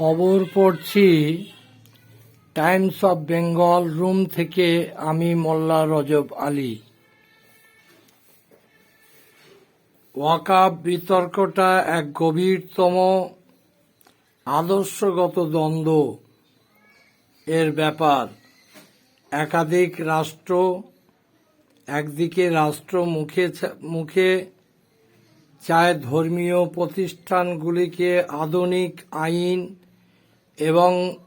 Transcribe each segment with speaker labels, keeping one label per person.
Speaker 1: খবর পড়ছি Times of Bengal room থেকে আমি মোল্লা রজব আলী। ওয়াকাব বিতর্কটা এক গভীরতম, আদর্শগত দ্বন্দ্ব এর ব্যাপার। একাধিক রাষ্ট্র, একদিকে রাষ্ট্র মুখে মুখে চায় ধর্মীয় প্রতিষ্ঠানগুলিকে আধুনিক আইন এবং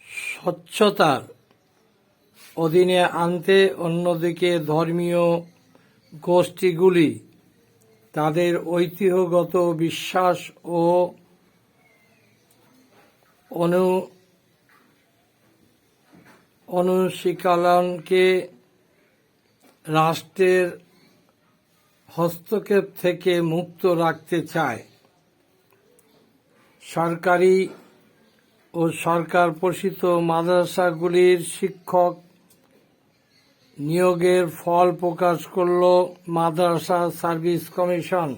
Speaker 1: স্বচ্ছতার অধীনে আনতে অন্যদিকে ধর্মীয় গোষ্ঠীগুলি তাদের ঐতিহ্যগত বিশ্বাস ও অনু অনুশীলনকে রাষ্ট্রের হস্তক্ষেপ থেকে মুক্ত রাখতে চায়। সরকারি ও সরকার পোষিত মাদ্রাসাগুলির শিক্ষক নিয়োগের ফল প্রকাশ করল মাদ্রাসা সার্ভিস কমিশন।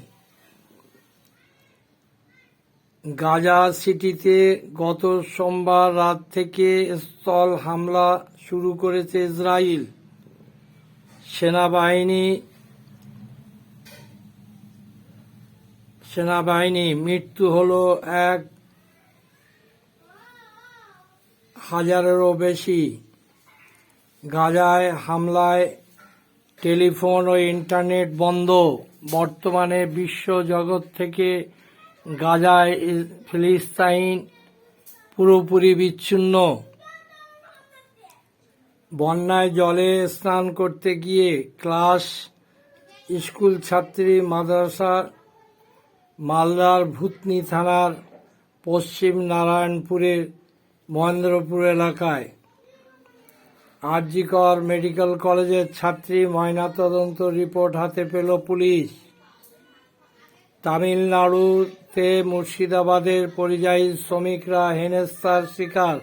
Speaker 1: গাজা সিটিতে গত সোমবার রাত থেকে স্থল হামলা শুরু করেছে ইসরায়েল সেনাবাহিনী সেনাবাহিনী মৃত্যু হলো এক হাজারেরও বেশি। গাজায় হামলায় টেলিফোন ও ইন্টারনেট বন্ধ। বর্তমানে বিশ্ব জগৎ থেকে গাজায় ফিলিস্তাইন পুরোপুরি বিচ্ছিন্ন। বন্যায় জলে স্নান করতে গিয়ে ক্লাস, স্কুল ছাত্রী, মাদ্রাসা, মালদার ভূতনি থানার পশ্চিম নারায়ণপুরের মহেন্দ্রপুর এলাকায় আরজিকর মেডিকেল কলেজের ছাত্রী ময়নাতদন্ত রিপোর্ট হাতে পেল পুলিশ। তামিলনাড়ুতে মুর্শিদাবাদের পরিযায়ী শ্রমিকরা হেনেস্তার শিকার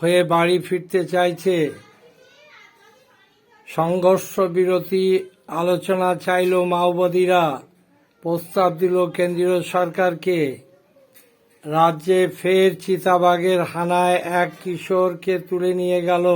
Speaker 1: হয়ে বাড়ি ফিরতে চাইছে। সংঘর্ষ বিরতি আলোচনা চাইল মাওবাদীরা। প্রস্তাব দিল কেন্দ্রীয় সরকারকে। রাজ্যে ফের চিতাবাঘের হানায় এক কিশোরকে তুলে নিয়ে গেল।